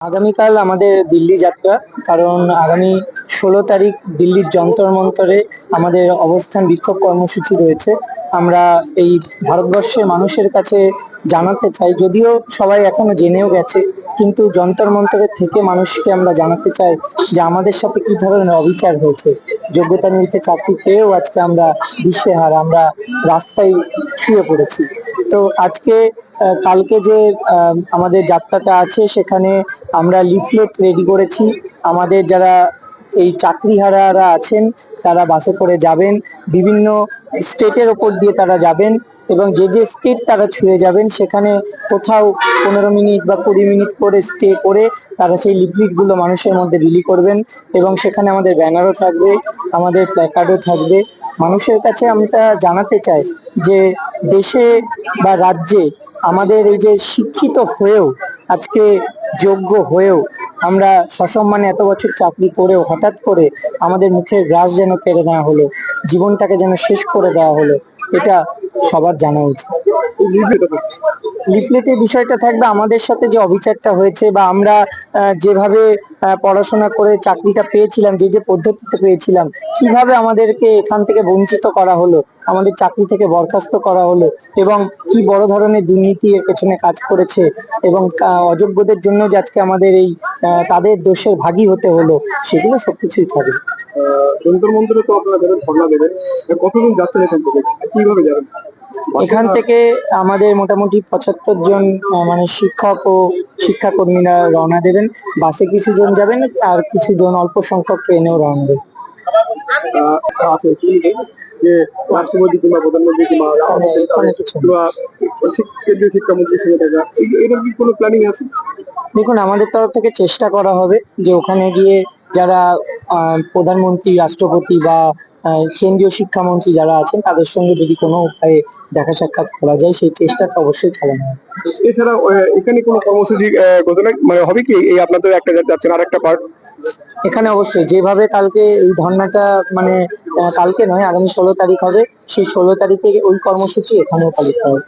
আগামীকাল আমাদের দিল্লি যাত্রা, কারণ আগামী ষোলো তারিখ দিল্লির যন্তর মন্তরে আমাদের অবস্থান বিক্ষোভ কর্মসূচি রয়েছে। আমরা এই ভারতবর্ষের মানুষের কাছে জানাতে চাই, যদিও সবাই এখনও জেনেও গেছে, কিন্তু যন্তর মন্তরের থেকে মানুষকে আমরা জানাতে চাই যে আমাদের সাথে কি ধরনের অবিচার হয়েছে। যোগ্যতা নিরিখে চাকরি পেয়েও আজকে আমরা দিশেহারা, আমরা রাস্তায় শুয়ে পড়েছি। তো আজকে কালকে যে আমাদের যাত্রাটা আছে, সেখানে আমরা লিফলেট রেডি করেছি। আমাদের যারা এই চাকরিহারারা আছেন, তারা বাসে করে যাবেন। বিভিন্ন স্টেটের ওপর দিয়ে তারা যাবেন এবং যে যে স্টেট তারা ছুঁয়ে যাবেন, সেখানে কোথাও পনেরো মিনিট বা কুড়ি মিনিট করে স্টে করে তারা সেই লিফলেটগুলো মানুষের মধ্যে বিলি করবেন এবং সেখানে আমাদের ব্যানারও থাকবে, আমাদের প্ল্যাকার্ডও থাকবে। মানুষের কাছে আমরা জানাতে চাই যে, দেশে বা রাজ্যে আমাদের এই যে শিক্ষিত হয়েও, আজকে যোগ্য হয়েও, আমরা সসম্মানে এত বছর চাকরি করেও হঠাৎ করে আমাদের মুখের গ্রাস যেন কেড়ে নেওয়া হলো, জীবনটাকে যেন শেষ করে দেওয়া হলো, এটা সবার জানা উচিত। লিফলেটের বিষয়টা থাকবে আমাদের সাথে যে অবিচারটা হয়েছে বা আমরা যেভাবে পড়াশোনা করে চাকরিটা পেয়েছিলাম যে যে পদ্ধতিতে পেয়েছিলাম কীভাবে আমাদেরকে এখান থেকে বঞ্চিত করা হলো আমাদের চাকরি থেকে বরখাস্ত করা হলো এবং কি বড় ধরনের দুর্নীতি এর পেছনে কাজ করেছে এবং অযোগ্যদের জন্য যে আজকে আমাদের এই তাদের দোষের ভাগী হতে হলো সেগুলো সবকিছুই থাকে যন্তর মন্ত্রে তো আপনারা যাবেন ধর্ণা দেবেন। কতজন যাচ্ছেন এখান থেকে? কীভাবে যাবেন? এখান থেকে আমাদের মোটামুটি পঁচাত্তর জন মানে শিক্ষক ও শিক্ষাকর্মীরা রওনা দেবেন। বাসে কিছু জন যাবেন আর কিছু জন অল্প সংখ্যক ট্রেনেও রওনা যে রাষ্ট্রপতি কিংবা প্রধানমন্ত্রী কিংবা কেন্দ্রীয় শিক্ষামন্ত্রীর সঙ্গে দেখা এরকম কি কোনো প্ল্যানিং আছে? দেখুন আমাদের তরফ থেকে চেষ্টা করা হবে যে ওখানে গিয়ে যারা প্রধানমন্ত্রী রাষ্ট্রপতি বা কেন্দ্রীয় শিক্ষামন্ত্রী যারা আছেন তাদের সঙ্গে যদি কোনো উপায়ে দেখা সাক্ষাৎ করা যায় সেই চেষ্টাটা অবশ্যই চালানো হবে। এছাড়া এখানে কোনো কর্মসূচি ঘোষণা মানে হবে কি? এই আপনাদের একটা যাচ্ছেন আর একটা পার্ট এখানে অবশ্যই যেভাবে কালকে এই ধর্নাটা মানে কালকে নয় আগামী ষোলো তারিখ হবে সেই ষোলো তারিখে ওই কর্মসূচি এখানেও পালিত হবে।